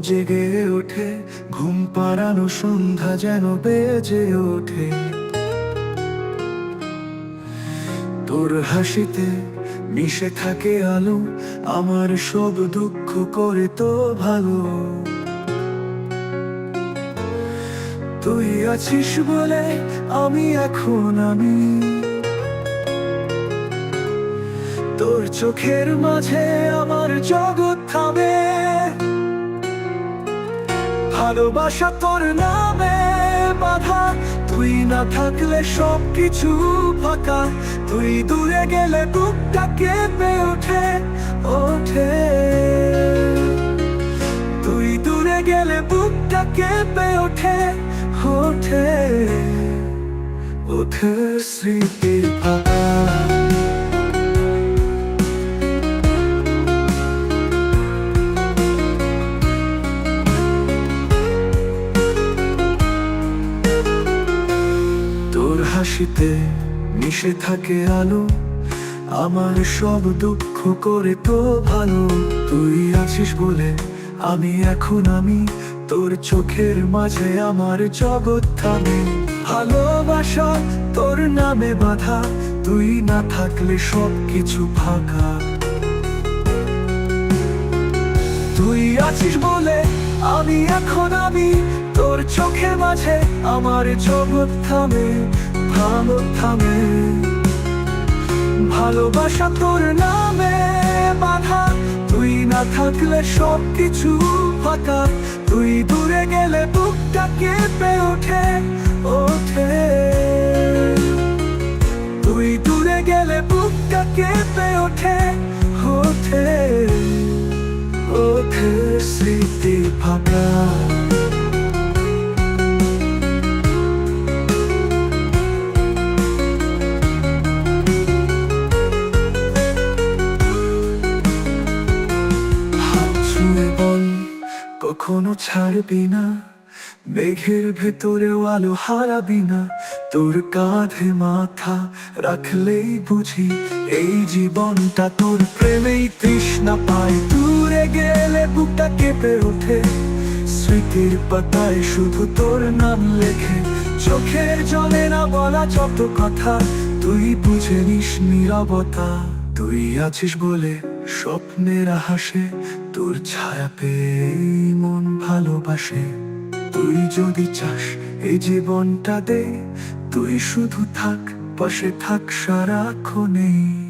জেগে ওঠে, ঘুম পাড়ানো সন্ধ্যা যেন বেজে ওঠে। তোর হাসিতে মিশে থাকে আলো, আমার সব দুঃখ করে তো ভালো। তুই আছিস বলে আমি এখন আমি তোর চোখের মাঝে আমার জগৎ থামে। ভালোবাসা তোর নামে বাধা। তুই না থাকলে সব কিছু ফাঁকা। তুই দূরে গেলে বুকটা কেঁপে ওঠে ওঠে। তুই দূরে গেলে বুকটা কেঁপে ওঠে ওঠে। ওঠে স্মৃতির ফাঁকা। হাসিতে মিশে থাকে আলো। আমার সব দুঃখ করে তো ভালো। তুই আছিস বলে আমি এখন আমি। তোর চোখের মাঝে আমার জগৎ থামে। ভালোবাসা তোর নামে বাধা। তুই না থাকলে সব কিছু ফাঁকা। তুই আছিস বলে আমি এখন আমি। তোর চোখের মাঝে আমার জগৎ থামে। ভালো থামে ভালোবাসা তোর নামে বাধা। তুই না থাকলে সব কিছু ফাঁকা। তুই দূরে গেলে বুকটা কেঁপে ওঠে ওঠে। তুই দূরে গেলে বুকটা কেঁপে ওঠে ওঠে। ওঠে স্মৃতি ফাঁকা। কখনো ছাড়বি না। মেঘের ভেতরেও আলো হারাবি না। তোর কাঁধে মাথা রাখলেই বুঝি এই জীবনটা তোর প্রেমেই তৃষ্ণা পায়। দূরে গেলে বুকটা কেঁপে ওঠে। স্মৃতির পাতায় শুধু তোর নাম লেখে। চোখের জলে না বলা যত কথা, তুই বুঝে নিস নীরবতা। তুই আছিস বলে স্বপ্নের হাসে তোর ছায়া পেয়ে মন ভালোবাসে। তুই যদি চাস এই জীবনটা দে তুই শুধু থাক, পাশে থাক সারাক্ষণেই